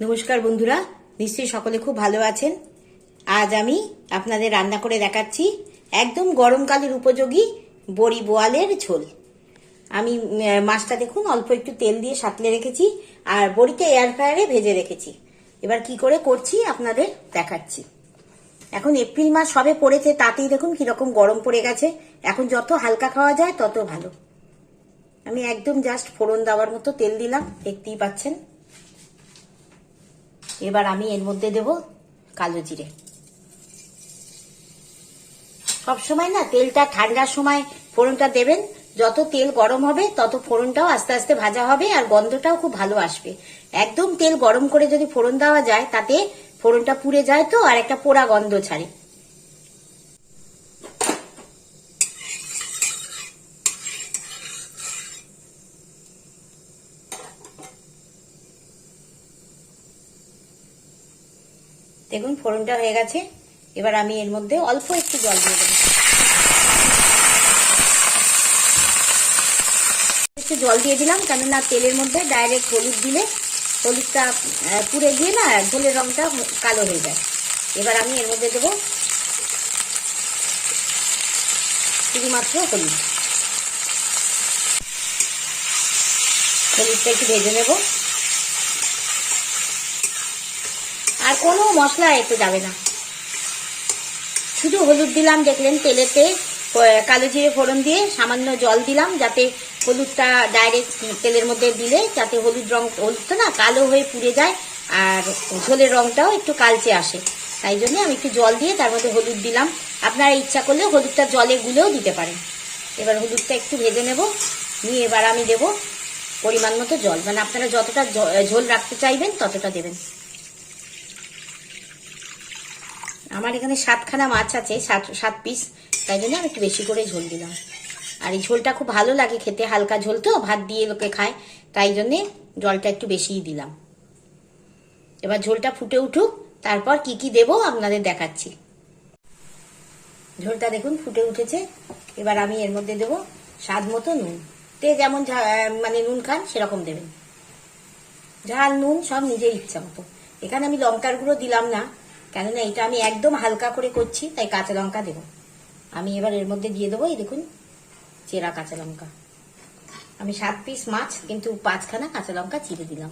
নমস্কার বন্ধুরা, নিশ্চয়ই সকলে খুব ভালো আছেন। আজ আমি আপনাদের রান্না করে দেখাচ্ছি একদম গরমকালের উপযোগী বড়ি বোয়ালের ঝোল। আমি মাছটা দেখুন, অল্প একটু তেল দিয়ে সাতলে রেখেছি আর বড়িটা এয়ার ফ্রায়ারে ভেজে রেখেছি। এবার কি করে করছি আপনাদের দেখাচ্ছি। এখন এপ্রিল মাস সবে পড়েছে, তাতেই দেখুন কীরকম গরম পড়ে গেছে। এখন যত হালকা খাওয়া যায়, তত ভালো। আমি একদম জাস্ট ফোড়ন দেওয়ার মতো তেল দিলাম, দেখতেই পাচ্ছেন। এবার আমি এর মধ্যে দেব কালো জিরে। সবসময় না তেলটা ঠান্ডার সময় ফোড়নটা দেবেন। যত তেল গরম হবে, তত ফোড়নটাও আস্তে আস্তে ভাজা হবে আর গন্ধটাও খুব ভালো আসবে। একদম তেল গরম করে যদি ফোড়ন দেওয়া যায়, তাতে ফোড়নটা পুড়ে যায় তো, আর একটা পোড়া গন্ধ ছাড়ে। দেখুন, ফোড়নটা হয়ে গেছে। এবার আমি এর মধ্যে অল্প একটু জল দিয়ে দেবো। একটু জল দিয়ে দিলাম, কেননা তেলের মধ্যে ডাইরেক্ট হলুদ দিলে হলুদটা পুড়ে গিয়ে না, ঝোলের রংটা কালো হয়ে যায়। এবার আমি এর মধ্যে দেবো শুধুমাত্র হলুদ। হলুদটা একটু ভেজে নেব। আর কোনো মশলা এতে যাবে না। শুধু হলুদ দিলাম, দেখলেন তেলেতে কালো জিরে ফোড়ন দিয়ে সামান্য জল দিলাম, যাতে হলুদটা ডাইরেক্ট তেলের মধ্যে দিলে, যাতে হলুদ রং, হলুদটা না কালো হয়ে পুড়ে যায়, আর ঝোলের রংটাও একটু কালচে আসে। তাই জন্য আমি একটু জল দিয়ে তার মধ্যে হলুদ দিলাম। আপনারা ইচ্ছা করলে হলুদটা জলে গুলেও দিতে পারেন। এবার হলুদটা একটু ভেজে নেব। নিয়ে এবার আমি দেব পরিমাণ মতো জল। মানে আপনারা যতটা ঝোল রাখতে চাইবেন, ততটা দেবেন। আমার এখানে সাতখানা মাছ আছে, সাত সাত পিস তাই জন্য আমি একটু বেশি করে ঝোল দিলাম। আর এই ঝোলটা খুব ভালো লাগে খেতে, হালকা ঝোল তো, ভাত দিয়ে লোকে খায়, তাই জন্যে জলটা একটু বেশিই দিলাম। এবার ঝোলটা ফুটে উঠুক, তারপর কি কি দেবো আপনাদের দেখাচ্ছি। ঝোলটা দেখুন ফুটে উঠেছে, এবার আমি এর মধ্যে দেবো স্বাদ মতো নুন। তে যেমন মানে নুন খান, সেরকম দেবেন। ঝাল, নুন সব নিজের ইচ্ছা মতো। এখানে আমি লঙ্কার গুঁড়ো দিলাম না কেননা এটা আমি একদম হালকা করে করছি, তাই কাঁচা লঙ্কা দেবো। আমি এবার এর মধ্যে দিয়ে দেবো, এই দেখুন, চেরা কাঁচা লঙ্কা। আমি সাত পিস মাছ, কিন্তু পাঁচখানা কাঁচা লঙ্কা চিড়ে দিলাম।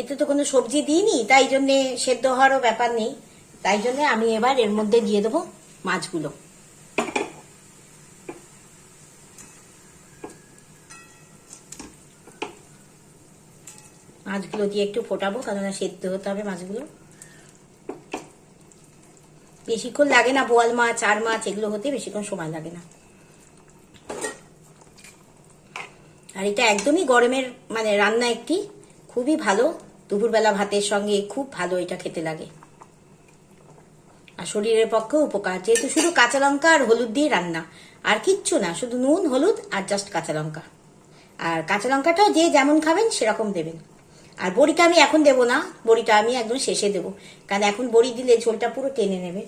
এতে তো কোনো সবজি দিইনি, তাই জন্যে সেদ্ধ হওয়ারও ব্যাপার নেই। তাই জন্য আমি এবার এর মধ্যে দিয়ে দেবো মাছগুলো। মাছগুলো দিয়ে একটু ফোটাবো, কেননা সেদ্ধ হতে হবে মাছগুলো। বেশিক্ষণ লাগে না, বোয়াল মাছ আর মাছ, এগুলো হতে বেশিক্ষণ সময় লাগে না। আর এটা একদমই গরমের মানে রান্না একটি খুবই ভালো, দুপুরবেলা ভাতের সঙ্গে খুব ভালো এটা খেতে লাগে। আর শরীরের পক্ষে উপকার, যেহেতু শুধু কাঁচা লঙ্কা আর হলুদ দিয়ে রান্না, আর কিচ্ছু না, শুধু নুন, হলুদ আর জাস্ট কাঁচা লঙ্কা। আর কাঁচা লঙ্কাটাও যে যেমন খাবেন সেরকম দেবেন। আর বড়িটা আমি এখন দেবো না, বড়িটা আমি একদম শেষে দেবো। কারণ এখন বড়ি দিলে ঝোলটা পুরো টেনে নেবে।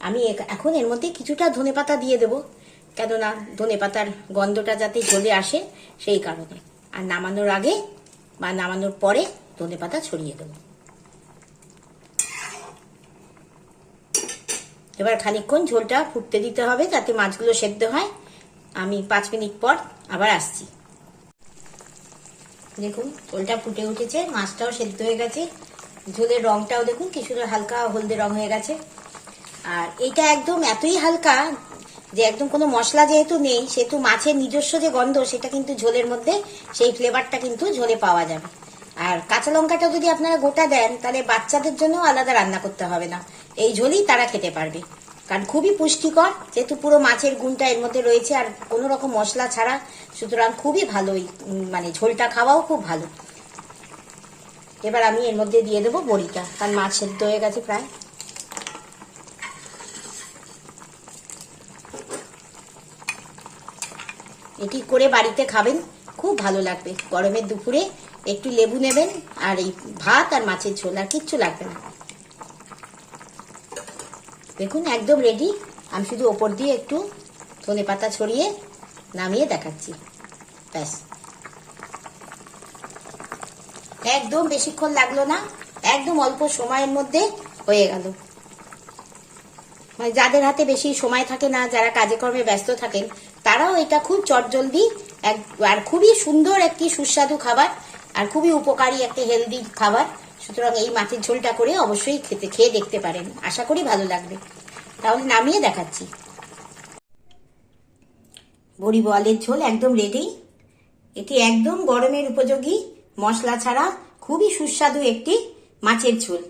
আমি এখন এর মধ্যে কিছুটা ধনে পাতা দিয়ে দেবো। কেননা ধনে পাতার গন্ধটা যাতে ঝোলে আসে সেই কারণে। আর নামানোর আগে বা নামানোর পরে ধনে পাতা ছড়িয়ে দেবো। এবার খানিকক্ষণ ঝোলটা ফুটতে দিতে হবে যাতে মাছগুলো সেদ্ধ হয়। আমি পাঁচ মিনিট পর আবার আসছি। দেখুন ঝোলটা ফুটে উঠেছে, মাছটাও সেদ্ধ হয়ে গেছে। ঝোলের রংটাও দেখুন, কি সুন্দর হালকা হলদে রং হয়ে গেছে। আর এইটা একদম এতই হালকা যে একদম কোনো মশলা যেহেতু নেই, সেহেতু মাছের নিজস্ব যে গন্ধ, সেটা কিন্তু ঝোলের মধ্যে সেই ফ্লেভারটা কিন্তু ঝোলে পাওয়া যাবে। আর কাঁচা লঙ্কাটা যদি আপনারা গোটা দেন, তাহলে বাচ্চাদের জন্য আলাদা রান্না করতে হবে না। এই ঝোলই তারা খেতে পারবে। কারণ খুবই পুষ্টিকর, যেহেতু পুরো মাছের গুণটা এর মধ্যে রয়েছে আর কোনো রকম মশলা ছাড়া, সুতরাং খুবই ভালো মানে ঝোলটা খাওয়াও খুব ভালো। এবার আমি এর মধ্যে দিয়ে দেবো বড়িটা, কারণ মাছ সেদ্ধ হয়ে গেছে প্রায়। এটি করে বাড়িতে খাবেন, খুব ভালো লাগবে। গরমের দুপুরে একটু লেবু নেবেন আর এই ভাত আর মাছের ঝোল আর কিচ্ছু লাগবে না। দেখুন, একদম রেডি আমি শুধু ওপর দিয়ে একটু ধনে পাতা ছড়িয়ে নামিয়ে দেখাচ্ছি। ব্যাস। একদম বেশিক্ষণ লাগল না, একদম অল্প সময়ের মধ্যে হয়ে গেল। মানে যাদের হাতে বেশি সময় থাকে না, যারা কাজে কর্মে ব্যস্ত থাকেন, তারাও এটা খুব চটজলদি এক আর খুবই সুন্দর একটি সুস্বাদু খাবার, আর খুবই উপকারী একটি হেলদি খাবার। সুতরাং এই মাছের ঝোলটা করে অবশ্যই খেতে, খেয়ে দেখতে পারেন। আশা করি ভালো লাগবে। তাহলে নামিয়ে দেখাচ্ছি। বড়ি বলের ঝোল একদম রেডি এটি একদম গরমের উপযোগী। মশলা ছাড়া খুবই সুস্বাদু একটি মাছের ঝোল।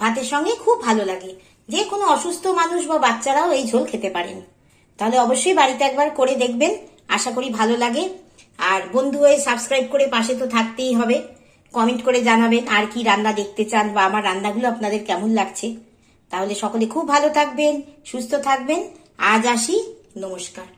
ভাতের সঙ্গে খুব ভালো লাগে। যে কোনো অসুস্থ মানুষ বা বাচ্চারাও এই ঝোল খেতে পারেন। তাহলে অবশ্যই বাড়িতে একবার করে দেখবেন। আশা করি ভালো লাগে। আর বন্ধু হয়ে সাবস্ক্রাইব করে পাশে তো থাকতেই হবে। কমেন্ট করে জানাবেন আর কি রান্না দেখতে চান বা আমার রান্নাগুলো আপনাদের কেমন লাগছে। তাহলে সকলে খুব ভালো থাকবেন, সুস্থ থাকবেন। আজ আসি, নমস্কার।